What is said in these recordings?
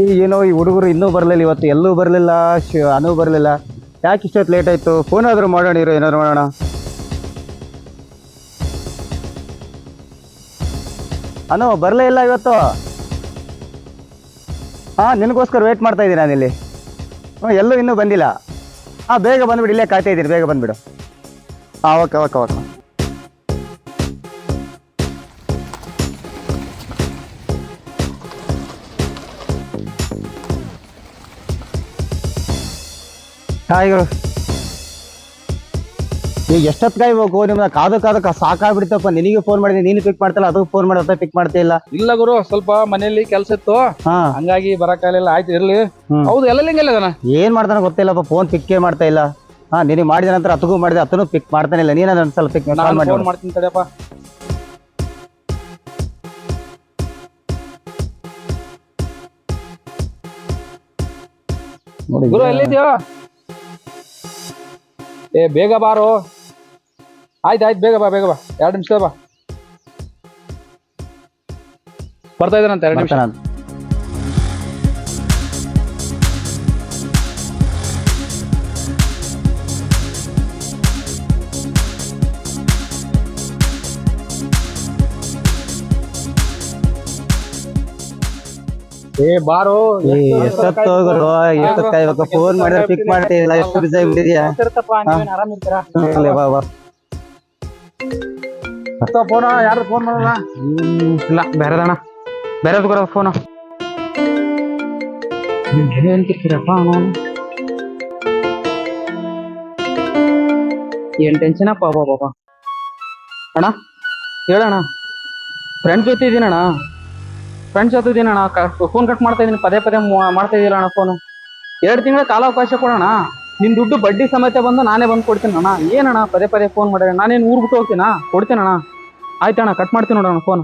ಈ ಏನೋ ಈ ಹುಡುಗರು ಇನ್ನೂ ಬರಲಿಲ್ಲ ಇವತ್ತು, ಎಲ್ಲೂ ಬರಲಿಲ್ಲ, ಶ್, ಅನು ಬರಲಿಲ್ಲ. ಯಾಕೆ ಇಷ್ಟೊತ್ತು ಲೇಟ್ ಆಯಿತು? ಫೋನ್ ಆದರೂ ಮಾಡೋಣ ಇರೋ, ಏನಾದ್ರು ಮಾಡೋಣ. ಅನು, ಬರಲೇ ಇಲ್ಲ ಇವತ್ತು? ಹಾಂ, ನಿನಗೋಸ್ಕರ ವೇಟ್ ಮಾಡ್ತಾ ಇದ್ದೀನಿ ನಾನಿಲ್ಲಿ. ಹ್ಞೂ ಎಲ್ಲೂ ಇನ್ನೂ ಬಂದಿಲ್ಲ. ಹಾಂ, ಬೇಗ ಬಂದುಬಿಡಿ, ಇಲ್ಲೇ ಕಾಯ್ತಾ ಇದ್ದೀನಿ, ಬೇಗ ಬಂದುಬಿಡು. ಹಾಂ ಓಕೆ ಓಕೆ ಓಕೆ ಹಾಯ್ ಗುರು ಈಗ ಎಷ್ಟೊತ್ತು ಕಾಯ್ಬೇಕು ನಿಮ್ನ ಕಾದು ಕಾದು ಕ- ಸಾಕಾಗ್ಬಿಡ್ತಪ್ಪ. ನಿನಗೆ ಫೋನ್ ಮಾಡಿದೆ ನೀನು ಪಿಕ್ ಮಾಡ್ತಿಲ್ಲ ಅದು ಫೋನ್ ಮಾಡತ್ತ ಪಿಕ್ ಮಾಡ್ತಾ ಇಲ್ಲ. ಇಲ್ಲ ಗುರು ಸ್ವಲ್ಪ ಮನೆಯಲ್ಲಿ ಕೆಲಸ ಇತ್ತು. ಹಾ. ಹಂಗಾಗಿ ಬರಕ್ಕಾಗಲಿಲ್ಲ ಆಯ್ತು ಇರ್ಲಿ. ಹೌದು ಎಲ್ಲ ಹಿಂಗೆಲ್ಲ ಅದನ ಏನ್ ಮಾಡ್ತಾನೆ ಗೊತ್ತಿಲ್ಲಪ್ಪ ಫೋನ್ ಪಿಕ್ಕೇ ಮಾಡ್ತಾ ಇಲ್ಲ. ಹಾ ನಿನಗೆ ಮಾಡಿದ ನಂತರ ಅತಗೂ ಮಾಡಿದೆ ಅತನು ಪಿಕ್ ಮಾಡ್ತಾನೆ ಇಲ್ಲ. ನೀನ ಒಂದ್ಸಲ ಪಿಕ್ ಮಾಡಿ ಫೋನ್ ಮಾಡ್ತೀನಿ ತಡೆಯಪ್ಪ. ನೋಡಿ. ಗುರು ಎಲ್ಲಿದ್ಯೋ ಏ, ಬೇಗ ಬಾರೋ. ಆಯ್ತು ಆಯ್ತು, ಬೇಗ ಬಾ ಬೇಗ ಬಾ. ಎರಡು ನಿಮಿಷ ಬಾ. ಬರ್ತಾ ಇದ್ದಾನಂತ, ಎರಡು ನಿಮಿಷ. ಏ ಬಾರೋ. ಎಷ್ಟೊತ್ತ ಎಷ್ಟೊತ್ತು ಗುರು ಎಷ್ಟೊತ್ತು ಕಾಯ್ಬೇಕು ಫೋನ್ ಮಾಡಿದ್ರೆ ಪಿಕ್ ಮಾಡ್ತಾ ಇಲ್ಲ ಎಷ್ಟು ಬಿಸಿ ಆಗ್ಬಿಟ್ಟಿದ್ಯಾ ಫೋನ್ ಯಾರು ಫೋನ್ ಮಾಡಲ್ಲ ಇಲ್ಲ ಬೇರೆದಣ್ಣ. ಬೇರೆದ್ ಕೊಡ ಫೋನು ಏನ್ ಕಿರ್ಕಿರಪ್ಪ ಅವನು ಏನ್ ಟೆನ್ಷನ್ ಅಪ್ಪ ಬಾಬಾ ಬಾಬಾ. ಅಣ್ಣ ಹೇಳಣ್ಣ. ಫ್ರೆಂಡ್ಸ್ ಜೊತೆ ಇದೀನಣ್ಣ. ಫ್ರೆಂಡ್ಸ್ ಜೊತೆ ಅಣ್ಣ. ಫೋನ್ ಕಟ್ ಮಾಡ್ತಾ ಇದೀನಿ. ಪದೇ ಪದೇ ಮಾಡ್ತಾ ಇದೀರ ಅಣ್ಣ ಫೋನು ಎರಡು ತಿಂಗಳ ಕಾಲಾವಕಾಶ ಕೊಡೋಣ. ನಿನ್ ದುಡ್ಡು ಬಡ್ಡಿ ಸಮೇತ ಬಂದು ನಾನೇ ಬಂದು ಕೊಡ್ತೀನಿ ಅಣ್ಣ. ಏನಣ್ಣ ಪದೇ ಪದೇ ಫೋನ್ ಮಾಡ್ರಿ ನಾನೇನು ಊರು ಬಿಟ್ಟು ಹೋಗ್ತೀನಾ? ಕೊಡ್ತೀನಣ್ಣ ಆಯ್ತಣ್ಣ ಕಟ್ ಮಾಡ್ತೀನಿ ನೋಡೋಣ ಫೋನ್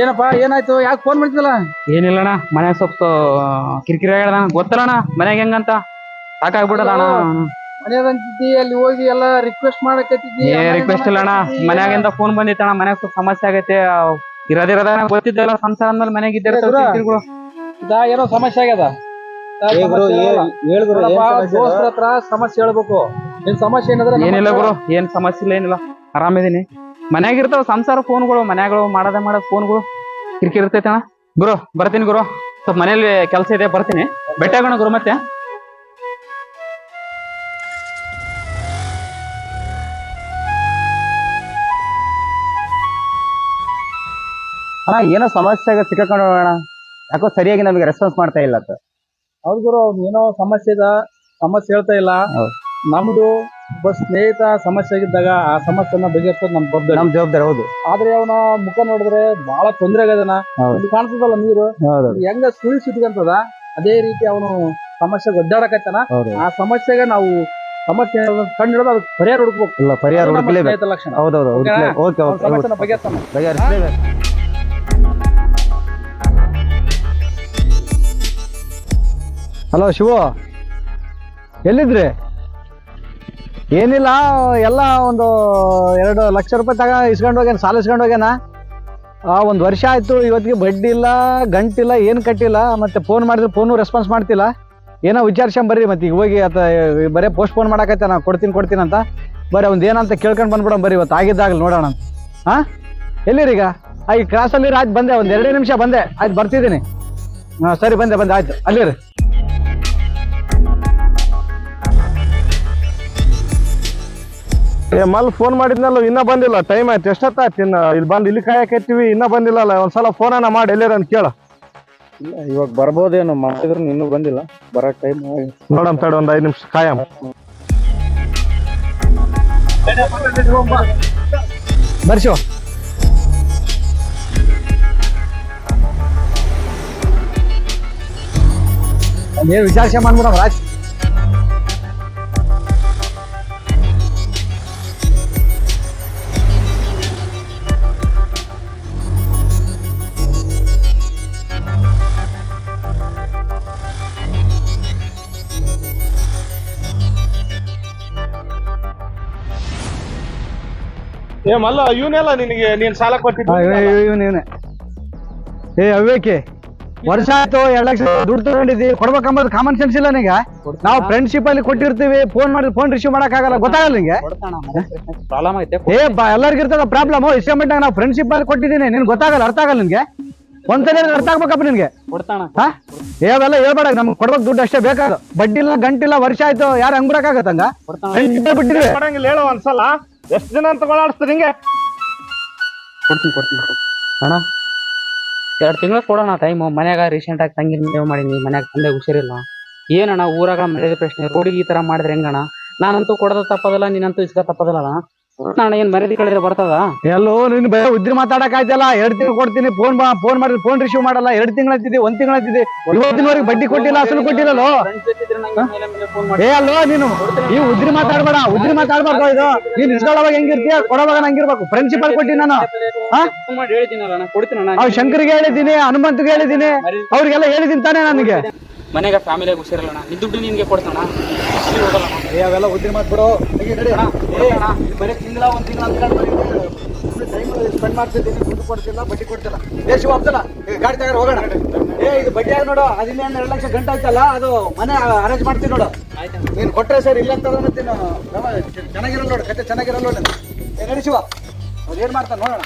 ಏನಪ್ಪ ಏನಾಯ್ತು? ಯಾಕೆ ಫೋನ್ ಮಾಡ್ತಿಲ್ಲ ಏನಿಲ್ಲಣ್ಣ ಮನ್ಯಾಗ ಸ್ವಲ್ಪ ಕಿರಿಕಿರಿ ಹೇಳ್ದಣ್ಣ ಗೊತ್ತಲ್ಲಣ್ಣ ಮನ್ಯಾಗ ಹೆಂಗಂತ? ಸಾಕಾಗ್ಬಿಡದಣ್ಣ ಮನೆಯದಂತಿದ್ದಿ ಅಲ್ಲಿ ಹೋಗಿ ಎಲ್ಲ ರಿಕ್ವೆಸ್ಟ್ ಮಾಡಕತ್ತಿದ್ದಿ ಏ ರಿಕ್ವೆಸ್ಟ್ ಇಲ್ಲಣ್ಣ ಮನ್ಯಾಗಿಂದ ಫೋನ್ ಬಂದಿತ್ತಣ್ಣ ಮನ್ಯಾಗ ಸ್ವಲ್ಪ ಸಮಸ್ಯೆ ಆಗೈತೆ ಇರೋದಿರೋದ ಗೊತ್ತಿದ್ದಲ್ಲ ಸಂಸಾರ ಅಂದ್ಮೇಲೆ ಮನ್ಯಾಗ ಇದ್ದಿರ ಏ ಗುರು. ಇದಾ ಏನೋ ಸಮಸ್ಯೆ ಆಗ್ಯದ ಏನ್ ದೋಸ್ತ್ರ ಹತ್ರ ಸಮಸ್ಯೆ ಹೇಳ್ಬೇಕು ನಿನ್ ಸಮಸ್ಯೆ ಏನಾದ್ರೆ ಏನಿಲ್ಲ ಗುರು ಏನ್ ಸಮಸ್ಯೆ ಇಲ್ಲ ಏನಿಲ್ಲ ಆರಾಮಿದೀನಿ ಮನ್ಯಾಗ ಇರ್ತಾವ ಸಂಸಾರ ಫೋನ್ಗಳು ಮನ್ಯಾಗಳು ಮಾಡದೆ ಮಾಡೋದ್ ಫೋನ್ಗಳು ಕಿರಿಕಿರಿ ಇರ್ತೈತೆ ಅಣ್ಣ ಗುರು ಬರ್ತೀನಿ ಗುರು ಸ್ವಲ್ಪ ಮನೇಲಿ ಕೆಲಸ ಇದೆ ಬರ್ತೀನಿ ಬೆಟ್ಟಾಗೋಣ ಗುರು ಮತ್ತೆ ಅಣ್ಣ ಏನೋ ಸಮಸ್ಯೆ ಆಗ ಸಿಕ್ಕಾಕೊಂಡು ಅಣ್ಣ. ಯಾಕೋ ಸರಿಯಾಗಿ ನಮಗೆ ರೆಸ್ಪಾನ್ಸ್ ಮಾಡ್ತಾ ಇಲ್ಲ ಅಂತ. ಹೌದು ಗುರು ಅವ್ನ್ ಏನೋ ಸಮಸ್ಯೆ ಇದ ಸಮಸ್ಯೆ ಹೇಳ್ತಾ ಇಲ್ಲ. ಹೌದು. ನಮ್ದು ಒಬ್ಬ ಸ್ನೇಹಿತ ಸಮಸ್ಯೆ ಆಗಿದ್ದಾಗ ಆ ಸಮಸ್ಯೆನ ಬಗೆಹರಿಸೋದು ನಮ್ ಜವಾಬ್ದಾರಿ. ನಮ್ ಜವಾಬ್ದಾರಿ ಹೌದು. ಆದ್ರೆ ಅವನ ಮುಖ ನೋಡಿದ್ರೆ ಬಹಳ ತೊಂದರೆ ಆಗದನ ಹೌದು. ಕಾಣಿಸ್ತದಲ್ಲ ನೀರು? ಹೌದು ಇದು ಹೆಂಗ ಸುಳಿ ಸಿಟ್ಕಂತದ? ಅದೇ ರೀತಿ ಅವನು ಸಮಸ್ಯೆಗೆ ಒದ್ದಾಡಕತ್ತಾನ. ಹೌದು. ಆ ಸಮಸ್ಯೆಗೆ ನಾವು ಸಮಸ್ಯೆ ಕಂಡು ಹಿಡಿದು ಅದಕ್ಕೆ ಪರಿಹಾರ ಹುಡುಕ್ಬೇಕು. ಇಲ್ಲ ಪರಿಹಾರ ಹುಡುಕಲೇಬೇಕು. ಸ್ನೇಹಿತ ಲಕ್ಷಣ. ಹೌದೌದು? ಓಕೆ ಬಗೆಹರಿಸ್ಲೇಬೇಕು. ಹಲೋ ಶಿವ, ಎಲ್ಲಿದ್ರಿ? ಏನಿಲ್ಲ, ಎಲ್ಲ ಒಂದು ಎರಡು ಲಕ್ಷ ರೂಪಾಯಿ ತಗ ಇಸ್ಕೊಂಡು ಹೋಗ್ಯಾನ, ಸಾಲ ಇಸ್ಕೊಂಡು ಹೋಗ್ಯಾನ. ಒಂದು ವರ್ಷ ಆಯ್ತು, ಇವತ್ತಿಗೆ ಬಡ್ಡಿ ಇಲ್ಲ ಗಂಟಿಲ್ಲ ಏನು ಕಟ್ಟಿಲ್ಲ, ಮತ್ತೆ ಫೋನ್ ಮಾಡಿದ್ರೆ ಫೋನು ರೆಸ್ಪಾನ್ಸ್ ಮಾಡ್ತಿಲ್ಲ. ಏನೋ ವಿಚಾರಿಸ್ಕೊಂಡ್ ಬರ್ರಿ, ಮತ್ತೆ ಈಗ ಹೋಗಿ ಆತ ಬರೀ ಪೋಸ್ಟ್ ಫೋನ್ ಮಾಡಕತ್ತೆ, ನಾ ಕೊಡ್ತೀನಿ ಕೊಡ್ತೀನಿ ಅಂತ. ಬರೀ ಅವ್ನು ಏನಂತ ಕೇಳ್ಕೊಂಡು ಬಂದ್ಬಿಡೋಣ ಬರ್ರಿ ಇವತ್ತು, ಆಗಿದ್ದಾಗಲಿ ನೋಡೋಣ ಹಾಂ ಎಲ್ಲಿರೀಗ? ಆ, ಈ ಕ್ರಾಸಲ್ಲಿ ಆಯ್ತು ಬಂದೆ, ಒಂದು ಎರಡೇ ನಿಮಿಷ ಬಂದೆ, ಆಯ್ತು ಬರ್ತಿದ್ದೀನಿ. ಹಾಂ, ಸರಿ, ಬಂದೆ ಬಂದೆ, ಆಯ್ತು, ಅಲ್ಲಿರಿ. ಏ ಮಲ್ ಫೋನ್ ಮಾಡಿದ್ನಲ್ಲ ಇನ್ನ ಬಂದಿಲ್ಲ. ಟೈಮ್ ಆಯ್ತು ಎಷ್ಟೊತ್ತಾಯ್ತು ಇನ್ನ? ಇಲ್ಲಿ ಬಂದು ಇಲ್ಲಿ ಕಾಯಕತ್ತೀವಿ ಇನ್ನ ಬಂದಿಲ್ಲಲ್ಲ ಒಂದ್ಸಲ ಫೋನನ್ನ ಮಾಡಿ ಎಲ್ಲಿ ಅಂತ ಕೇಳ. ಇವಾಗ ಬರ್ಬೋದೇನು ಮಾಡಿದ್ರು ಇನ್ನೂ ಬಂದಿಲ್ಲ. ಬರೋ ಟೈಮ್ ನೋಡಮ್ ತಡ ಒಂದ್ ಐದು ನಿಮಿಷ ಕಾಯಂ. ಬರ್ಸೋ. ಏನು ವಿಚಾರ ಮಾಡ್ಬಿಡಮ್ ರಾಜ್. ಏ ಮಲ್ಲ ಇವನೆಲ್ಲ ನಿನಗೆ ನೀನ್ ಸಾಲ ಕೊಟ್ಟಿದ್ದು ಇವನು ಇವನೇ. ಏ ಅವೇಕೆ ವರ್ಷ ಆಯ್ತು ಎರಡ್ ಲಕ್ಷ ದುಡ್ಡು ತಗೊಂಡಿದ್ದಿ ಕೊಡ್ಬೇಕಂಬುದು ಕಾಮನ್ ಸೆನ್ಸ್ ಇಲ್ಲ ನಿಂಗೆ ನಾವು ಫ್ರೆಂಡ್ಶಿಪ್ ಅಲ್ಲಿ ಕೊಟ್ಟಿರ್ತೀವಿ ಫೋನ್ ಮಾಡಿ ಫೋನ್ ರಿಸೀವ್ ಮಾಡಕ್ ಆಗಲ್ಲ ಗೊತ್ತಾಗಲ್ಲ ನಿಂಗೆ? ಪ್ರಾಬ್ಲಮ್ ಐತೆ ಏ ಬಾ ಎಲ್ಲರಿಗೂ ಇರ್ತದ ಪ್ರಾಬ್ಲಮ್ ಇಷ್ಟಮಟ್ಟಿನಾಗ ನಾವು ಫ್ರೆಂಡ್ಶಿಪ್ ಅಲ್ಲಿ ಕೊಟ್ಟಿದ್ದೀನಿ ನಿನ್ ಗೊತ್ತಾಗಲ್ಲ ಅರ್ಥ ಆಗಲ್ಲ ನಿಂಗೆ ಒಂದ್ಸಲ ಅರ್ಥ ಆಗ್ಬೇಕಪ್ಪ ನಿನ್ಗೆ? ಕೊಡ್ತಾಣ ಏ ಅವೆಲ್ಲ ಹೇಳ್ಬೇಡ ನಮ್ಗೆ ಕೊಡ್ಬೇಕು ದುಡ್ಡು ಅಷ್ಟೇ ಬೇಕಾದ ಬಡ್ಡಿ ಇಲ್ಲ ಗಂಟಿಲ್ಲ ವರ್ಷ ಆಯ್ತು ಯಾರು ಹಂಗ್ ಬಿಡಕ್ಕಾಗತ್ತಂಗ ಕೊಡಂಗಿಲ್ಲ ಹೇಳೋ ಒಂದ್ಸಲ. ಎಷ್ಟ್ ಜನ ಅಂತ ಓಡಾಡಿಸ್ತೀರಿ ಹಿಂಗೆ? ಕೊಡ್ತೀನಿ ಕೊಡ್ತೀನಿ ಅಣ್ಣ, ಎರಡು ತಿಂಗಳು ಕೊಡೋಣ ಟೈಮು ಮನ್ಯಾಗ ರೀಸೆಂಟ್ ಆಗಿ ತಂಗಿ ಮದುವೆ ಮಾಡೀನಿ. ಮನ್ಯಾಗ ತಂದೆ ಹುಷಾರಿಲ್ಲ. ಏನಣ್ಣ ಊರಾಗ ಮರ್ಯಾದೆ ಪ್ರಶ್ನೆ ರೋಡಿಗೆ ಈ ಥರ ಮಾಡಿದ್ರೆ ಹೆಂಗಣ್ಣ? ನಾನಂತೂ ಕೊಡೋದು ತಪ್ಪದಲ್ಲ ನೀನಂತೂ ಇಸ್ಕ ತಪ್ಪದಲ್ಲ ನಾನು ಏನ್ ಮರ್ಯಾದೆ ಕೇಳಿದ್ರೆ ಬರ್ತದ? ಎಲ್ಲೋ ನಿನ್ ಬೇ ಉದ್ರಿ ಮಾತಾಡಕ್ ಆಯ್ತಲ್ಲ ಎರಡ್ ತಿಂಗಳು ಕೊಡ್ತೀನಿ ಫೋನ್ ಫೋನ್ ಮಾಡಿದ್ರೆ ಫೋನ್ ರಿಸೀವ್ ಮಾಡಲ್ಲ ಎರಡ್ ತಿಂಗಳು ಅಂತಿದ್ದಿ ಒಂದ್ ತಿಂಗಳು ಅಂತಿದ್ದಿ ಇವತ್ತಿನವರೆಗೆ ಬಡ್ಡಿ ಕೊಟ್ಟಿಲ್ಲ ಅಸಲು ಕೊಟ್ಟಿಲ್ಲಲ್ಲೋ? ಏ ಅಲ್ಲೋ ನೀನು ಈ ಉದ್ರಿ ಮಾತಾಡ್ಬೇಡ ಉದ್ರಿ ಮಾತಾಡ್ಬಾರ್ದು ಇದು. ನೀನ್ ಇಸ್ಕೊಳ್ಳೋವಾಗ ಹೆಂಗಿರ್ತೀಯ ಕೊಡೋವಾಗ ಹಂಗಿರ್ಬೇಕು ಪ್ರಿನ್ಸಿಪಲ್ ಅಲ್ಲಿ ಕೊಟ್ಟಿನಿ ನಾನು. ಅವ್ ಶಂಕರ್ಗೆ ಹೇಳಿದ್ದೀನಿ ಹನುಮಂತ್ಗೆ ಹೇಳಿದ್ದೀನಿ ಅವ್ರಿಗೆಲ್ಲ ಹೇಳಿದ್ದೀನಿ ತಾನೇ ನನಗೆ. ಮನೆಗ ಫ್ಯಾಮಿಲಿಯಾಗಿ ಹುಷಾರಲ್ಲಣ್ಣ ನಿನ್ನ ನಿನ್ ದುಡ್ಡು ನಿನ್ಗೆ ಕೊಡ್ತಾನ ಇಲ್ಲಿ ಹೋಗಲ್ಲ ಅಣ್ಣ. ಏ ಅವೆಲ್ಲ ಉದ್ರಿ ಮಾತ್ಬಿಡು ಅಣ್ಣ, ಏ ಅಣ್ಣ, ಬರೀ ತಿಂಗಳ ಒಂದ್ ತಿಂಗಳ ಟೈಮ್ ಸ್ಪೆಂಡ್ ಮಾಡ್ತಿದ್ದೀನಿ. ದುಡ್ಡು ಕೊಡ್ತಿಲ್ಲ ಬಡ್ಡಿ ಕೊಡ್ತಿಲ್ಲ. ಏ ಶಿವ ಅಬ್ದಲ್ಲ ಗಾಡಿ ತಗೊಂಡು ಹೋಗೋಣ. ಏ ಇದು ಬಡ್ಡಿ ಆಗ ನೋಡು. ಹದಿನೇಳು ಎರಡು ಲಕ್ಷ ಗಂಟೆ ಆಯ್ತಲ್ಲ ಅದು ಮನೆ ಅರೇಂಜ್ ಮಾಡ್ತೀನಿ ನೋಡು. ನೀನು ಕೊಟ್ಟರೆ ಸರ್ ಇಲ್ಲ ಅಂತ ಮತ್ತೇನು ಚೆನ್ನಾಗಿರಲ್ಲ ನೋಡು. ಕತೆ ಚೆನ್ನಾಗಿರಲ್ಲ ನೋಡು. ಏ ನಡಿ ಶಿವ. ಅವ್ರು ಏನು ಮಾಡ್ತಾನೆ ನೋಡೋಣ.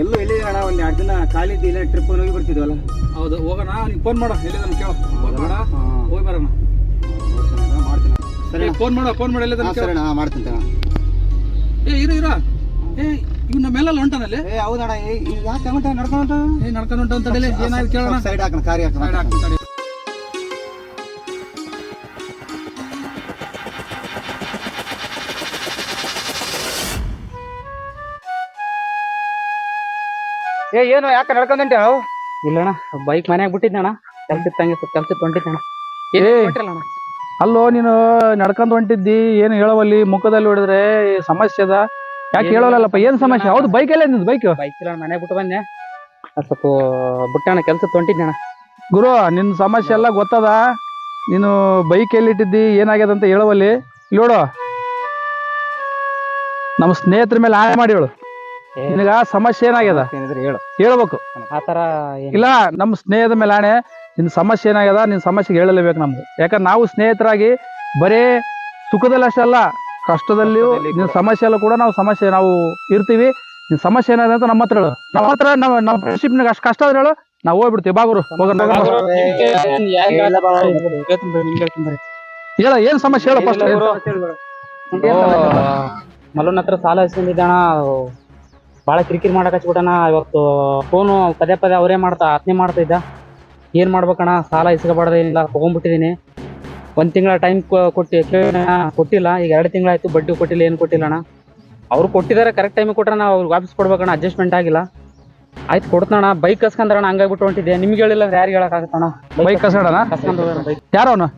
ಎಲ್ಲೂ ಅಣ್ಣ? ಒಂದು ಎರಡು ದಿನ ಖಾಲಿ ಇಲ್ಲ ಟ್ರಿಪ್ ಹೋಗಿ ಬರ್ತಿದ್ವಲ್ಲ? ಹೌದು ಹೋಗೋಣ. ನೀನ್ ಫೋನ್ ಮಾಡೋ. ಎಲ್ಲಿದ್ದಾನೆ ಕೇಳು. ಫೋನ್ ಮಾಡ. ಹೋಗಿ ಬರೋಣ. ಮಾಡ್ತೀನಿ ಸರಿ ಫೋನ್ ಮಾಡೋ ಫೋನ್ ಮಾಡಿ. ಎಲ್ಲಿದ್ದಾನೆ ಕೇಳು. ಸರಿ ಮಾಡ್ತೀನಿ ತಗೋಣ ಏ ಇರು ಇರ. ಇವ್ ಹೊಂಟನಲ್ಲಿ ಏ ಹೌದಣ್ಣ ಯಾಕೆ ತಗೊಂಡ ನಡ್ಕೊಂಡ ಏ ನಡ್ಕೊಂಡು ಹೊಂಟ ಅಂತ ಏನಾಯ್ತು ಕೇಳೋಣ. ಸೈಡ್ ಹಾಕೋಣ ಕಾರಿ ಸೈಡ್ ಹಾಕೋಣ ಏನು ಯಾಕ ಏ ಏನು ಯಾಕೆ ನಡ್ಕೊಂಡಂಟೆ ಇಲ್ಲಣ್ಣ ಬೈಕ್ ಮನ್ಯಾಗ ಬಿಟ್ಟಿದ್ದೆ ಅಣ್ಣ ಕೆಲ್ಸಕ್ಕೆ ತಂಗಿ ಕೆಲ್ಸಕ್ಕೆ ಹೊಂಟಿದ್ದೆ ಅಣ್ಣ ಏ. ಅಣ್ಣ? ಅಲ್ಲೋ ನೀನು ನಡ್ಕೊಂಡ್ ಹೊಂಟಿದ್ದಿ ಏನು ಹೇಳವಲ್ಲಿ? ಮುಖದಲ್ಲಿ ಹೊಡೆದ್ರೆ ಸಮಸ್ಯೆ ಅದ. ಯಾಕೆ ಕೇಳೋಲ್ಲಪ್ಪ ಏನ್ ಸಮಸ್ಯೆ ಹೌದು ಬೈಕ್ ಎಲ್ಲ ನಿಂದು? ಬೈಕ್ ಬೈಕ್ ಇಲ್ಲ ಮನೆ ಬಿಟ್ಟು ಬಂದೆ. ಅದ್ ಸ್ವಲ್ಪ ಬುಟ್ಟಣ ಕೆಲಸ ಅಣ್ಣ. ಗುರು ನಿನ್ನ ಸಮಸ್ಯೆ ಎಲ್ಲ ಗೊತ್ತದ? ನೀನು ಬೈಕ್ ಎಲ್ಲಿಟ್ಟಿದ್ದಿ ಏನಾಗ್ಯದ ಅಂತ ಹೇಳುವಲ್ಲಿ. ನೋಡು. ನಮ್ಮ ಸ್ನೇಹಿತರ ಮೇಲೆ ಆಣೆ ಮಾಡಿ ಹೇಳು. ಏ. ನಿನಗ ಸಮಸ್ಯೆ ಏನಾಗ್ಯದ? ಏನಿದ್ರೆ ಹೇಳು. ಹೇಳ್ಬೇಕು. ಆತರ ಏನ್- ಇಲ್ಲ ನಮ್ಮ ಸ್ನೇಹದ ಮೇಲೆ ಆಣೆ ನಿನ್ನ ಸಮಸ್ಯೆ ಏನಾಗ್ಯದ? ನಿನ್ನ ಸಮಸ್ಯೆಗೆ ಹೇಳಲೇಬೇಕು ನಮ್ದು ಯಾಕಂದ್ರೆ ನಾವು ಸ್ನೇಹಿತರಾಗಿ ಬರೇ ಸುಖದಲ್ಲಿ ಅಷ್ಟೇ ಅಲ್ಲ ಕಷ್ಟದಲ್ಲಿಯೂ ಸಮಸ್ಯೆ ಎಲ್ಲ ಕೂಡ. ನಾವು ಸಮಸ್ಯೆ ನಾವು ಇರ್ತೀವಿ. ನಿನ್ನ ಸಮಸ್ಯೆ ಏನಾದ್ರೆ ಅಂತ ನಮ್ಮ ಹತ್ರ ಹೇಳು. ನಮ್ಮ ಹತ್ರ ನಮ್ಮ ನಮ್ಮ ಫ್ರೆಂಡ್ಶಿಪ್ನಾಗ ಅಷ್ಟು ಕಷ್ಟ ಆದ್ರೆ ಹೇಳು. ನಾವು ಹೋಗ್ಬಿಡ್ತೀವಿ. ಬಾಗುರು ಹೋಗೋಣ. ಹೇಳ ಏನ್ ಸಮಸ್ಯೆ ಹೇಳು ಫಸ್ಟ್ ಮಲ್ಲೂನ್ ಹತ್ರ ಸಾಲ ಇಸ್ಕೊಂಡಿದ್ದಣ ಭಾಳ ಕಿರಿಕಿರಿ ಮಾಡಕ್ ಹಚ್ಬಿಟ್ಟಣ ಇವತ್ತು ಫೋನು ಪದೇ ಪದೇ ಅವರೇ ಮಾಡ್ತಾ ಆತ್ನೆ ಮಾಡ್ತಾ ಇದ್ದ. ಏನ್ ಮಾಡ್ಬೇಕಣ್ಣ? ಸಾಲ ಇಸ್ಕೋಬಾರ್ದು ಏನಿಲ್ಲ ತಗೊಂಡ್ಬಿಟ್ಟಿದೀನಿ. ಒಂದ್ ತಿಂಗಳ ಟೈಮ್ ಕೊಟ್ಟಿ ಕೊಟ್ಟಿಲ್ಲ. ಈಗ ಎರಡು ತಿಂಗಳಾಯ್ತು ಬಡ್ಡಿ ಕೊಟ್ಟಿಲ್ಲ ಏನು ಕೊಟ್ಟಿಲ್ಲ ಅಣ್ಣ. ಅವ್ರು ಕೊಟ್ಟಿದ್ದಾರೆ ಕರೆಕ್ಟ್ ಟೈಮಿಗೆ ಕೊಟ್ಟರೆ ನಾವು ಅವ್ರಿಗೆ ವಾಪಸ್ ಕೊಡ್ಬೇಕಣ್ಣ ಅಡ್ಜಸ್ಟ್ಮೆಂಟ್ ಆಗಿಲ್ಲ. ಆಯ್ತು ಕೊಡ್ತಾನ ಬೈಕ್ ಕಸ್ಕಂದ್ರಣ ಹಂಗಾಗ್ಬಿಟ್ಟು ಹೊಂಟಿದ್ದೆ. ನಿಮ್ಗೆ ಹೇಳಿಲ್ಲ ಅಂದ್ರೆ ಯಾರಿಗೆ ಹೇಳೋಕ್ಕಾಗತ್ತಣ್ಣ ಬೈಕ್ ಕಸ್ಕೊಂಡಣ ಕಸ್ಕೊಂಡು ಬೈಕ್ ಯಾರು ಅವನು?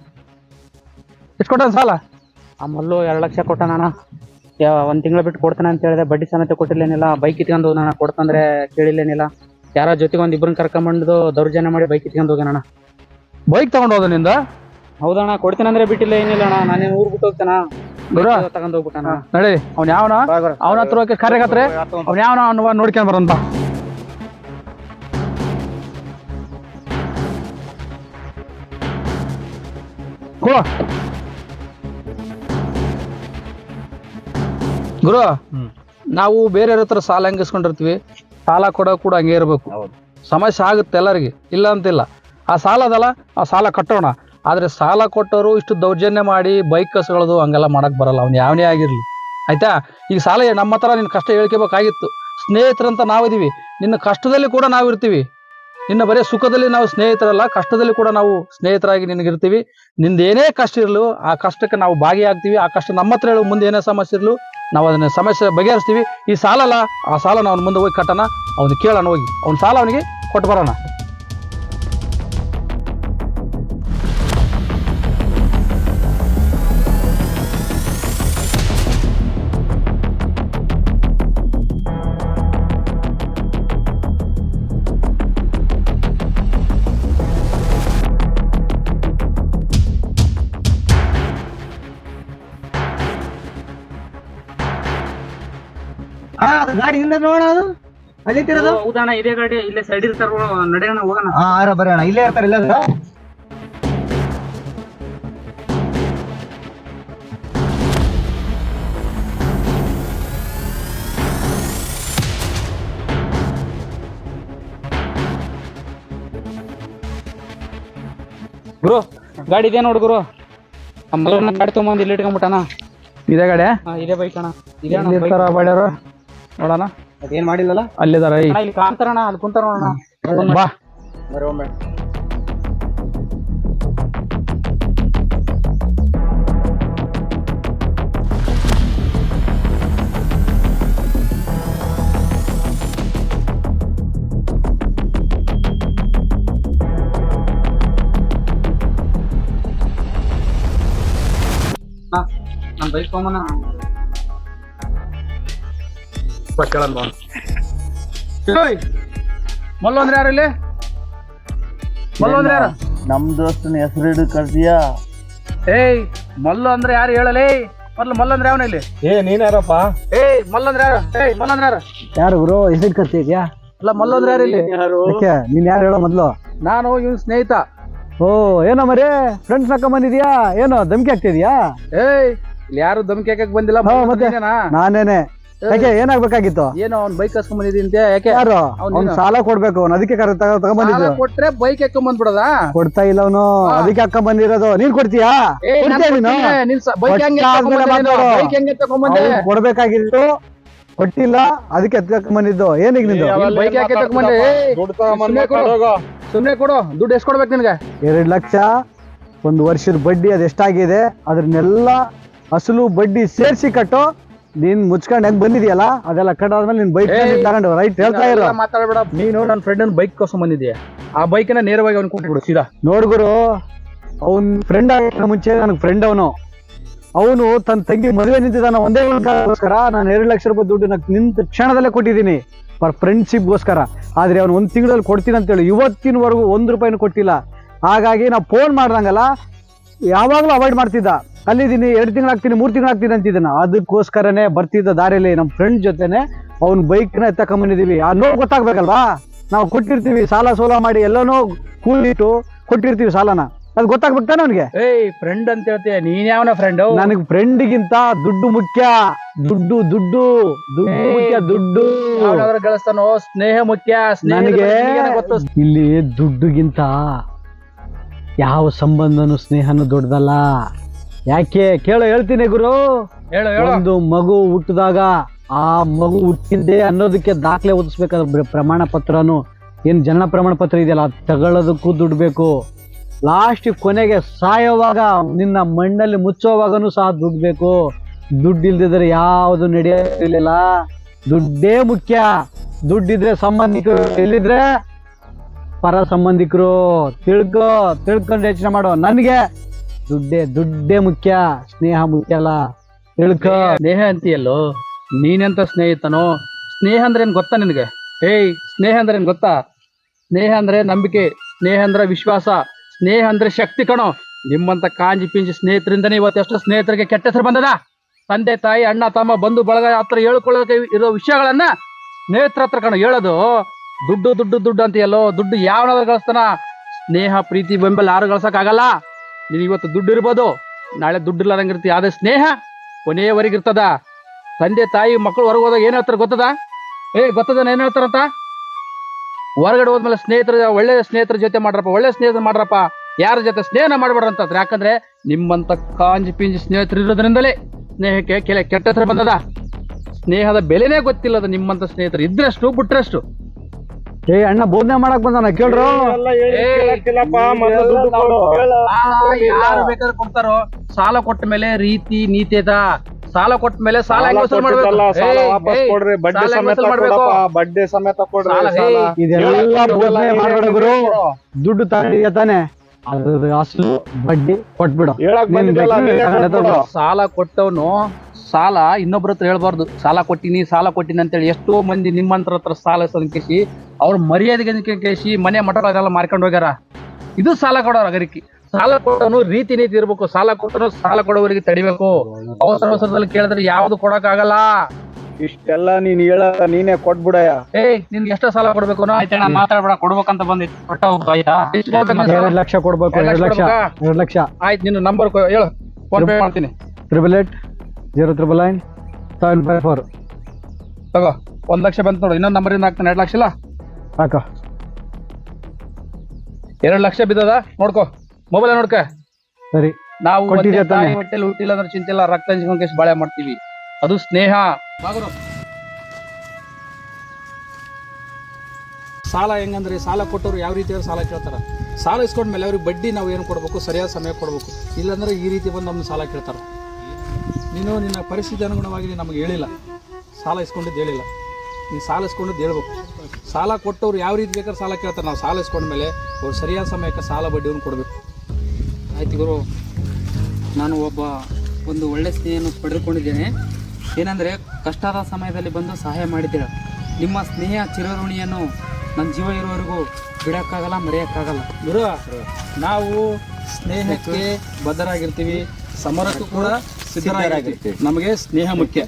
ಎಷ್ಟು ಕೊಟ್ಟ ಸಾಲ? ಆ ಮಲ್ಲು ಎರಡು ಲಕ್ಷ ಕೊಟ್ಟಣ ಒಂದು ತಿಂಗಳು ಬಿಟ್ಟು ಕೊಡ್ತಾನೆ ಅಂತ ಹೇಳಿದೆ. ಬಡ್ಡಿ ಸಮೇತ ಕೊಟ್ಟಿಲ್ಲೇನಿಲ್ಲ ಬೈಕ್ ಇಟ್ಕೊಂಡು ನಾನು ಕೊಡ್ತಂದ್ರೆ ಕೇಳಿಲ್ಲೇನಿಲ್ಲ ಯಾರ ಜೊತೆಗೆ ಒಂದು ಇಬ್ಬರನ್ನ ಕರ್ಕೊಂಬಂದು ದೌರ್ಜನ್ಯ ಮಾಡಿ ಬೈಕ್ ಇಟ್ಕೊಂಡು ಹೋಗ್ಯಾನಣ್ಣ ಬೈಕ್ ತಗೊಂಡು ಹೋದ ನಿಂದ? ಹೌದಣ್ಣ ಕೊಡ್ತೀನಿ ಅಂದ್ರೆ ಬಿಟ್ಟಿಲ್ಲ ಏನಿಲ್ಲ ಅಣ್ಣ. ನಾನೇನು ಊರ್ ಬಿಟ್ಟು ಹೋಗ್ತಾನ. ಗುರು ತಗೊಂಡ್ ಹೋಗ್ಬಿಟ್ಟಾನ ನಡಿ. ಅವ್ನ ಯಾವನ ಅವನ ಹತ್ರ ಹೋಗಿ ಕಾರ್ಯಕರ್ತ್ರೆ ಅವ್ನ ಯಾವನ ಅವ್ನ ನೋಡ್ಕೊಂಡ್ ಬರಂತ ಗುರು. ಗುರು ನಾವು ಬೇರೆಯವ್ರ ಹತ್ರ ಸಾಲ ಹೆಂಗಿಸ್ಕೊಂಡಿರ್ತೀವಿ? ಸಾಲ ಕೊಡೋ ಕೂಡ ಹಂಗೆ ಇರ್ಬೇಕು. ಸಮಸ್ಯೆ ಆಗುತ್ತೆ ಎಲ್ಲರಿಗೆ. ಇಲ್ಲ ಅಂತಿಲ್ಲ. ಆ ಸಾಲ ಅದಲ್ಲ ಆ ಸಾಲ ಕಟ್ಟೋಣ. ಆದ್ರೆ ಸಾಲ ಕೊಟ್ಟವರು ಇಷ್ಟು ದೌರ್ಜನ್ಯ ಮಾಡಿ ಬೈಕ್ ಕಸ್ಗಳದು ಹಂಗೆಲ್ಲ ಮಾಡಕ್ ಬರಲ್ಲ, ಅವ್ನು ಯಾವನೇ ಆಗಿರಲಿ. ಆಯಿತಾ? ಈಗ ಸಾಲ ನಮ್ಮ ಹತ್ರ ನಿನ್ನ ಕಷ್ಟ ಹೇಳ್ಕೋಬೇಕಾಗಿತ್ತು. ಸ್ನೇಹಿತರಂತ ನಾವಿದೀವಿ. ನಿನ್ನ ಕಷ್ಟದಲ್ಲಿ ಕೂಡ ನಾವು ಇರ್ತೀವಿ ನಿನ್ನ ಬರೀ ಸುಖದಲ್ಲಿ ನಾವು ಸ್ನೇಹಿತರಲ್ಲ, ಕಷ್ಟದಲ್ಲಿ ಕೂಡ ನಾವು ಸ್ನೇಹಿತರಾಗಿ ನಿನಗಿರ್ತೀವಿ. ನಿಂದೇನೇ ಕಷ್ಟ ಇರಲು, ಆ ಕಷ್ಟಕ್ಕೆ ನಾವು ಭಾಗಿಯಾಗ್ತೀವಿ. ಆ ಕಷ್ಟ ನಮ್ಮ ಹತ್ರ ಹೇಳು, ಮುಂದೆ ಏನೇ ಸಮಸ್ಯೆ ಇರಲು, ನಾವು ಅದನ್ನ ಸಮಸ್ಯೆ ಬಗೆಹರಿಸ್ತೀವಿ. ಈ ಸಾಲಲ್ಲ, ಆ ಸಾಲ ನಾವು ಮುಂದೆ ಹೋಗಿ ಕಟ್ಟೋಣ. ಅವ್ನು ಕೇಳೋಣ, ಹೋಗಿ. ಅವ್ನ ಸಾಲ ಅವನಿಗೆ ಕೊಟ್ಟು ಬರೋಣ ಗಾಡಿ ಹಿಂದೆ ನೋಡೋಣ ಅದು. ಅಲ್ಲಿ ತಿರೋದು ಹೌದಣ್ಣ ಇದೇ ಗಾಡಿ ಇಲ್ಲೇ ಸೈಡ್ ಇರ್ತಾರ ನಡೆಯೋಣ ಹೋಗೋಣ. ಹಾ ಆರ ಬರೋಣ. ಇಲ್ಲೇ ಇರ್ತಾರೆ ಇಲ್ಲ ಗುರು ಗಾಡಿ ಇದೆ ನೋಡು ಗುರು. ಆ ಗಾಡಿ ತೊಗೊಂಬಂದು ಇಲ್ಲಿ ಇಟ್ಕೊಂಡ್ಬಿಟ್ಟಣ ಇದೇ ಗಾಡಿ? ಹಾ ಇದೇ ಬೈಕ್ ಅಣ್ಣ. ಇದೇ ಬಾಡ್ಯಾರು ನೋಡೋಣ. ಅದೇನ್ ಮಾಡಿಲ್ಲಲ್ಲ? ಅಲ್ಲಿದಾರ ಅಣ್ಣ, ಇಲ್ಲಿ ಕಾಣ್ತಾರಣ್ಣ ಅಲ್ಲಿ ಕುಂತಾರ ನೋಡೋಣ. ಬಾ. ನಮ್ಮ ಬೈಕ್ ತೊಗೊಂಬನ ಮಲ್ಲು ಅಂದ್ರೆ ಯಾರು ಇಲ್ಲಿ? ಮಲ್ಲು ಅಂದ್ರೆ ಯಾರು? ನಮ್ ದೋಸ್ತನ ಹೆಸರು ಹಿಡಿದು ಕರ್ದಿಯಾ ಏಯ್ ಮಲ್ಲು ಅಂದ್ರೆ ಯಾರು ಹೇಳಲೇ? ಮೊದ್ಲು ಮಲ್ಲ ಅಂದ್ರೆ ಯಾವನ ಇಲ್ಲಿ? ಏ ನೀನ್ಯಾರಪ್ಪ ಏಯ್ ಮಲ್ಲ ಅಂದ್ರೆ ಯಾರು? ಏಯ್ ಮಲ್ಲ ಅಂದ್ರೆ ಯಾರು? ಯಾರು ಗುರು ಹೆಸರು ಕರ್ತಿದ್ಯಾ ಅಲ್ಲ ಮಲ್ಲ ಅಂದ್ರೆ ಯಾರು ಇಲ್ಲಿ? ಯಾಕೆ ನೀನ್ ಯಾರು ಹೇಳೋ ಮೊದ್ಲು? ನಾನು ಇವನ್ ಸ್ನೇಹಿತ. ಓ ಏನೋ ಮರಿ ಫ್ರೆಂಡ್ಸ್ ಹಾಕೊಂಡ್ ಬಂದಿದ್ಯಾ? ಏನೋ ಧಮ್ಕಿ ಹಾಕ್ತಿದ್ಯಾ? ಏಯ್ ಇಲ್ಲಿ ಯಾರು ದಮ್ಕಿ ಹಾಕಕ್ ಬಂದಿಲ್ಲ? ಮತ್ತೆ? ನೀನೇನಾ? ಯಾಕೆ ಏನಾಗ್ಬೇಕಾಗಿತ್ತು? ಏನೋ ಅವ್ನ್ ಬೈಕ್ ಕಸ್ಕೊಂಡ್ ಬಂದಿದ್ದೀನಿ ಯಾಕೆ? ಯಾರು? ಅವ್ನ್ ಸಾಲ ಕೊಡ್ಬೇಕು ಅವ್ನು ಅದಕ್ಕೆ ಕರೆ ತಗೊಂಡ್ಬಂದಿದ್ದು ಕೊಟ್ರೆ ಬೈಕ್ ಹಾಕೊಂಡ್ ಬಂದ್ಬಿಡದ ಕೊಡ್ತಾ ಇಲ್ಲ ಅವನು ಅದಕ್ಕೆ ಹಾಕೊಂಡ್ ಬಂದಿರೋದು ನೀನ್ ಕೊಡ್ತೀಯಾ? ಕೊಡ್ತೀಯ ನೀನು? ಬೈಕ್ ಹೆಂಗೆ ಕೊಟ್ಟಾದ್ಮೇಲೆ ಮಾತಾಡು. ಬೈಕ್ ಹೆಂಗೆ ತಗೊಂಬಂದೆ ಅವ್ನು ಕೊಡ್ಬೇಕಾಗಿತ್ತು ಕೊಟ್ಟಿಲ್ಲ ಅದಕ್ಕೆ ಬಂದಿದ್ದು ಏನಿಗ್ ನಿಂದು? ಬೈಕ್ ಯಾಕೆ ತಗೊಂಬಂದೆ? ಸುಮ್ನೆ. ಕೊಡು. ದುಡ್ಡು ಎಷ್ಟ್ ಕೊಡ್ಬೇಕು ನಿನ್ಗೆ? ಎರಡ್ ಲಕ್ಷ ಒಂದು ವರ್ಷದ ಬಡ್ಡಿ ಅದೆಷ್ಟಾಗಿದೆ? ಅದ್ರನ್ನೆಲ್ಲ ಅಸಲು ಬಡ್ಡಿ ಸೇರ್ಸಿ ಕಟ್ಟು. ನೀನ್ ಮುಚ್ಕೊಂಡ್ ಹೆಂಗ್ ಬಂದಿದ್ಯಲ್ಲ? ಅದೆಲ್ಲ ಕಟ್ಟಾದ್ಮೇಲೆ ನೀನ್ ಬೈಕ್. ತಗೊಂಡು ರೈಟ್ ಹೇಳ್ತಾ ಇಲ್ಲ ಮಾತಾಡಬೇಡ. ನೀನು ನನ್ನ ಫ್ರೆಂಡ್ ಬೈಕ್ ಕಸ್ಕೊಂಡ್ ಬಂದಿದ್ಯಾ? ಆ ಬೈಕ್ನ ನೇರವಾಗಿ ಅವ್ನು ಕೊಟ್ಬಿಡು ಸೀದಾ. ನೋಡ್ಗುರು ಅವ್ನ್ ಫ್ರೆಂಡ್ ಆಗೋಣ ಮುಂಚೆ ನನ್ ಫ್ರೆಂಡ್ ಅವನು. ಅವನು ತನ್ನ ತಂಗಿ ಮದುವೆ ನಿಂತಿದ್ದಾನ ಒಂದೇ ಒಂದ್ ಕಾರಣಕ್ಕೋಸ್ಕರ. ನಾನು ಎರಡು ಲಕ್ಷ ರೂಪಾಯಿ ದುಡ್ಡು ನಾನು ನಿಂತ ಕ್ಷಣದಲ್ಲೇ ಕೊಟ್ಟಿದ್ದೀನಿ ಫಾರ್ ಫ್ರೆಂಡ್ಶಿಪ್ಗೋಸ್ಕರ ಆದ್ರೆ ಅವ್ನು ಒಂದ್ ತಿಂಗಳಲ್ಲಿ ಕೊಡ್ತೀನಿ ಅಂತೇಳಿ ಇವತ್ತಿನವರೆಗೂ ಒಂದ್ ರೂಪಾಯಿನೂ ಕೊಟ್ಟಿಲ್ಲ. ಹಾಗಾಗಿ ನಾವು ಫೋನ್ ಮಾಡ್ದಂಗಲ್ಲ ಯಾವಾಗಲೂ ಅವಾಯ್ಡ್ ಮಾಡ್ತಿದ್ದ. ಅಲ್ಲಿದ್ದೀನಿ ಎರಡು ತಿಂಗಳು ಹಾಕ್ತೀನಿ ಮೂರು ತಿಂಗಳು ಆಗ್ತೀನಿ ಅಂತಿದ್ದಾನ. ಅದಕ್ಕೋಸ್ಕರನೇ ಬರ್ತಿದ್ದ ದಾರಿಯಲ್ಲಿ ನಮ್ಮ ಫ್ರೆಂಡ್ ಜೊತೆನೆ ಅವ್ನ ಬೈಕ್ನ ಎತ್ತಕೊಂಬಂದಿದ್ದೀವಿ ಆ ನೋವು ಗೊತ್ತಾಗ್ಬೇಕಲ್ವಾ? ನಾವು ಕೊಟ್ಟಿರ್ತೀವಿ ಸಾಲ ಸೋಲ ಮಾಡಿ ಎಲ್ಲನೂ ಕೂಲಿಟ್ಟು ಕೊಟ್ಟಿರ್ತೀವಿ ಸಾಲನ. ಅದು ಗೊತ್ತಾಗ್ಬೇಕು ತಾನೆ ಅವನಿಗೆ ಏಯ್ ಫ್ರೆಂಡ್ ಅಂತ ಹೇಳ್ತೀಯ? ನೀನ್ ಯಾವನ ಫ್ರೆಂಡ್ ನನಗೆ ಫ್ರೆಂಡ್ಗಿಂತ ದುಡ್ಡು ಮುಖ್ಯ. ದುಡ್ಡು ದುಡ್ಡು ದುಡ್ಡು ಮುಖ್ಯ ದುಡ್ಡು. ಗಳಿಸ್ತಾನೋ ಸ್ನೇಹ ಮುಖ್ಯ ನನಗೆ ಇಲ್ಲಿ ದುಡ್ಡುಗಿಂತ ಯಾವ ಸಂಬಂಧನು ಸ್ನೇಹನು ದೊಡ್ಡದಲ್ಲ. ಯಾಕೆ? ಕೇಳೋ ಹೇಳ್ತೀನಿ ಗುರು. ಹೇಳು ಹೇಳು. ಒಂದು ಮಗು ಹುಟ್ಟಿದಾಗ ಆ ಮಗು ಹುಟ್ಟಿದ್ದೆ ಅನ್ನೋದಕ್ಕೆ ದಾಖಲೆ ಓದಿಸ್ಬೇಕಾದ್ರೆ ಪ್ರಮಾಣ ಪತ್ರನು ಏನು ಜನನ ಪ್ರಮಾಣ ಪತ್ರ ಇದೆಯಲ್ಲ ಅದು ತಗೊಳ್ಳೋದಕ್ಕೂ ದುಡ್ಡು ಬೇಕು. ಲಾಸ್ಟ್ ಕೊನೆಗೆ ಸಾಯೋವಾಗ ನಿನ್ನ ಮಣ್ಣಲ್ಲಿ ಮುಚ್ಚೋವಾಗನು ಸಹ ದುಡ್ಡು ಬೇಕು. ದುಡ್ಡು ಇಲ್ದಿದ್ರೆ ಯಾವುದು ನಡೆಯೋದಿಲ್ಲ ದುಡ್ಡೇ ಮುಖ್ಯ. ದುಡ್ಡಿದ್ರೆ ಸಂಬಂಧಿಕರು ಎಲ್ಲಿದ್ರೆ? ಪರ ಸಂಬಂಧಿಕರು ತಿಳ್ಕೊ ತಿಳ್ಕೊಂಡು ಯೋಚನೆ ಮಾಡೋ. ನನಗೆ ದುಡ್ಡೇ ದುಡ್ಡೇ ಮುಖ್ಯ ಸ್ನೇಹ ಮುಖ್ಯ ಅಲ್ಲ. ತಿಳ್ಕ. ಸ್ನೇಹ. ಅಂತೀಯಲ್ಲೋ? ನೀನೆಂತ ಸ್ನೇಹಿತನೋ? ಸ್ನೇಹ ಅಂದ್ರೆ ಏನ್ ಗೊತ್ತಾ ನಿನಗೆ? ಏಯ್ ಸ್ನೇಹ ಅಂದ್ರೆ ಏನ್ ಗೊತ್ತಾ? ಸ್ನೇಹ ಅಂದ್ರೆ ನಂಬಿಕೆ ಸ್ನೇಹ ಅಂದ್ರೆ ವಿಶ್ವಾಸ ಸ್ನೇಹ ಅಂದ್ರೆ ಶಕ್ತಿ ಕಣೋ. ನಿಮ್ಮಂತ ಕಾಂಜಿ ಪಿಂಜಿ ಸ್ನೇಹಿತರಿಂದನೇ ಇವತ್ತೆಷ್ಟು ಸ್ನೇಹಿತರಿಗೆ ಕೆಟ್ಟ ಹೆಸರು ಬಂದದ. ತಂದೆ ತಾಯಿ ಅಣ್ಣ ತಮ್ಮ ಬಂಧು ಬಳಗ ಹತ್ರ ಹೇಳ್ಕೊಳ್ಳೋಕೆ ಇರೋ ವಿಷಯಗಳನ್ನ ಸ್ನೇಹಿತರ ಹತ್ರ ಕಣ ಹೇಳೋದು. ದುಡ್ಡು ದುಡ್ಡು ದುಡ್ಡು ಅಂತೀಯಲ್ಲೋ? ದುಡ್ಡು ಯಾವನಾದ್ರು ಗಳಿಸ್ತಾನ? ಸ್ನೇಹ ಪ್ರೀತಿ ಬೆಂಬಲ ಯಾರು ಗಳಿಸಕ್ಕಾಗಲ್ಲ? ನೀನು ಇವತ್ತು ದುಡ್ಡು ಇರ್ಬೋದು. ನಾಳೆ ದುಡ್ಡು ಇರ್ತಿ ಆದ್ರೆ ಸ್ನೇಹ ಕೊನೆಯವರೆಗೆ ಇರ್ತದ. ತಂದೆ, ತಾಯಿ ಮಕ್ಕಳು ಹೊರಗೆ ಹೋದಾಗ ಏನು ಹೇಳ್ತಾರೆ ಗೊತ್ತದ? ಏ ಗೊತ್ತದ ಏನು ಹೇಳ್ತಾರಂತ? ಹೊರಗಡೆ ಹೋದ್ಮೇಲೆ ಸ್ನೇಹಿತರ ಒಳ್ಳೆಯ ಸ್ನೇಹಿತರ ಜೊತೆ ಮಾಡ್ರಪ್ಪ, ಒಳ್ಳೆ ಸ್ನೇಹಿತರ ಮಾಡ್ರಪ್ಪ. ಯಾರ ಜೊತೆ ಸ್ನೇಹನ ಮಾಡ್ಬೇಡ್ರ ಅಂತ ಯಾಕಂದ್ರೆ ನಿಮ್ಮಂತ ಕಾಂಜಿ ಪಿಂಜಿ ಸ್ನೇಹಿತರು ಇರೋದ್ರಿಂದಲೇ ಸ್ನೇಹಕ್ಕೆ ಕೆಲ ಕೆಟ್ಟ ಹೆಸರು ಬಂದದ. ಸ್ನೇಹದ ಬೆಲೆನೇ ಗೊತ್ತಿಲ್ಲದ ನಿಮ್ಮಂತ ಸ್ನೇಹಿತರು. ಇದ್ರಷ್ಟು, ಬಿಟ್ರಷ್ಟು. ಏ ಅಣ್ಣ ಬೋಧನೆ ಮಾಡಕ್ ಬಂದಾನ? ಕೇಳ್ರು. ಯಾರು ಬೇಕಾದ್ರೆ ಕೊಡ್ತಾರೋ ಸಾಲ ಕೊಟ್ಟ ಮೇಲೆ ರೀತಿ ನೀತಿ ಅದ. ಸಾಲ ಕೊಟ್ಟ ಮೇಲೆ ಸಾಲ ಹೆಂಗ್ ವಸೂಲ್ ಮಾಡ್ಬೇಕು? ಸಾಲ ವಾಪಸ್ ಏಯ್, ಕೊಡ್ರಿ ಬಡ್ಡಿ ಸಮೇತ. ಇದೆಲ್ಲ ಬೋಧನೆ ಗುರು. ದುಡ್ಡು ತಗೊಂಡಿದ್ಯ ತಾನೆ. ಅದ್ರ ಅಸಲು ಬಡ್ಡಿ ಕೊಟ್ಬಿಡ. ಸಾಲ ಕೊಟ್ಟವನು ಸಾಲ ಇನ್ನೊಬ್ರ ಹತ್ರ ಹೇಳ್ಬಾರ್ದು. ಸಾಲ ಕೊಟ್ಟಿನಿ ಸಾಲ ಕೊಟ್ಟಿನಿ ಅಂತೇಳಿ ಎಷ್ಟೋ ಮಂದಿ ನಿಮ್ಮಂತರ ಹತ್ರ ಸಾಲ ಕೇಸಿ ಅವ್ರ ಮರ್ಯಾದೆಗೆ ಕೇಸಿ ಮನೆ ಮಠಗಳನ್ನೆಲ್ಲ ಮಾರ್ಕೊಂಡು ಹೋಗ್ಯಾರ. ಇದು ಸಾಲ ಕೊಡೋರು ಅಗರಿಕಿ. ಸಾಲ ಕೊಟ್ಟವನು ರೀತಿ ನೀತಿ ಇರ್ಬೇಕು. ಸಾಲ ಕೊಟ್ಟನು ಸಾಲ ಕೊಡೋವರಿಗೆ ತಡಿಬೇಕು. ಅವಸರ ಅವಸರದಲ್ಲಿ ಕೇಳಿದ್ರೆ ಯಾವ್ದು ಕೊಡಕ್ ಆಗಲ್ಲ ಇಷ್ಟೆಲ್ಲ ನೀನ್ ಹೇಳ ನೀನೇ ಕೊಟ್ಬಿಡಯ್ಯ. ಏ ನಿನ್ಗೆ ಎಷ್ಟೋ ಸಾಲ ಕೊಡ್ಬೇಕು? ಆಯ್ತಣ್ಣ ಮಾತಾಡ್ಬೇಡ. ಕೊಡ್ಬೇಕಂತ ಬಂದಿತ್ತು. ಕೊಟ್ಟ ಆಯ್ತಾ? ಎರಡ್ ಲಕ್ಷ ಕೊಡ್ಬೇಕು ಎರಡ್ ಲಕ್ಷ? ಎರಡ್ ಲಕ್ಷ. ಆಯ್ತು ನಿನ್ನ ನಂಬರ್ ಹೇಳು. ಫೋನ್ ಪೇ ಮಾಡ್ತೀನಿ. Triple eight zero triple nine seven five four. ತಗೋ ಒಂದು ಲಕ್ಷ ಬಂತು ನೋಡು ಇನ್ನೊಂದು ನಂಬರಿಂದ ಹಾಕ್ತಾನೆ ಎರಡು ಲಕ್ಷ ಇಲ್ಲ? ಹಾಕ. ಎರಡು ಲಕ್ಷ ಬಿದ್ದದ? ನೋಡ್ಕೋ ಮೊಬೈಲ್ ನೋಡ್ಕ. ಸರಿ. ನಾವು ಕೊಟ್ಟಿದ್ದೆ ತಾನೇ? ಹೊಟ್ಟೆಲಿ ಹುಟ್ಟಿಲ್ಲ ಅಂದ್ರೆ ಚಿಂತಿಲ್ಲ ರಕ್ತ ಹಂಚ್ಕೊಂಡ್ ಕೇಸ್ ಬಾಳೆ ಮಾಡ್ತೀವಿ. ಅದು ಸ್ನೇಹ. ಬಾಗುರು. ಸಾಲ ಹೆಂಗಂದ್ರೆ ಸಾಲ ಕೊಟ್ಟವ್ರು ಯಾವ ರೀತಿ ಸಾಲ ಕೇಳ್ತಾರ. ಸಾಲ ಇಸ್ಕೊಂಡ್ಮೇಲೆ ಅವ್ರಿಗೆ ಬಡ್ಡಿ ನಾವು ಏನು ಕೊಡಬೇಕು ಸರಿಯಾದ ಸಮಯ ಕೊಡಬೇಕು. ಇಲ್ಲಾಂದ್ರೆ ಈ ರೀತಿ ಬಂದು ನಮ್ಮ ಸಾಲ ಕೇಳ್ತಾರೆ. ನೀನು ನಿನ್ನ ಪರಿಸ್ಥಿತಿ ಅನುಗುಣವಾಗಿ ನಮಗೆ ಹೇಳಿಲ್ಲ. ಸಾಲ ಇಸ್ಕೊಂಡಿದ್ದು ಹೇಳಿಲ್ಲ. ನೀನು ಸಾಲ ಇಸ್ಕೊಂಡಿದ್ದು ಹೇಳ್ಬೇಕು. ಸಾಲ ಕೊಟ್ಟವ್ರು ಯಾವ ರೀತಿ ಬೇಕಾದ್ರೆ ಸಾಲ ಕೇಳ್ತಾರೆ. ನಾವು ಸಾಲ ಇಸ್ಕೊಂಡ್ಮೇಲೆ ಅವ್ರು ಸರಿಯಾದ ಸಮಯಕ್ಕೆ ಸಾಲ ಬಡ್ಡಿಯನ್ನು ಕೊಡಬೇಕು. ಆಯ್ತು ಗುರು. ನಾನು ಒಬ್ಬ ಒಂದು ಒಳ್ಳೆ ಸ್ನೇಹವನ್ನು ಪಡೆದುಕೊಂಡಿದ್ದೇನೆ. ಏನಂದರೆ ಕಷ್ಟದ ಸಮಯದಲ್ಲಿ ಬಂದು ಸಹಾಯ ಮಾಡಿದ್ದೀರ. ನಿಮ್ಮ ಸ್ನೇಹ ಚಿರಋಣಿಯನ್ನು ನನ್ನ ಜೀವ ಇರೋವರೆಗೂ ಬಿಡೋಕ್ಕಾಗಲ್ಲ, ಮರೆಯೋಕ್ಕಾಗಲ್ಲ. ಗುರು, ನಾವು ಸ್ನೇಹಕ್ಕೆ ಬದ್ಧರಾಗಿರ್ತೀವಿ. ಸಮರಕ್ಕೂ ಕೂಡ ಸಿದ್ಧರಾಗಿರ್ತೀವಿ. ನಮಗೆ ಸ್ನೇಹ ಮುಖ್ಯ.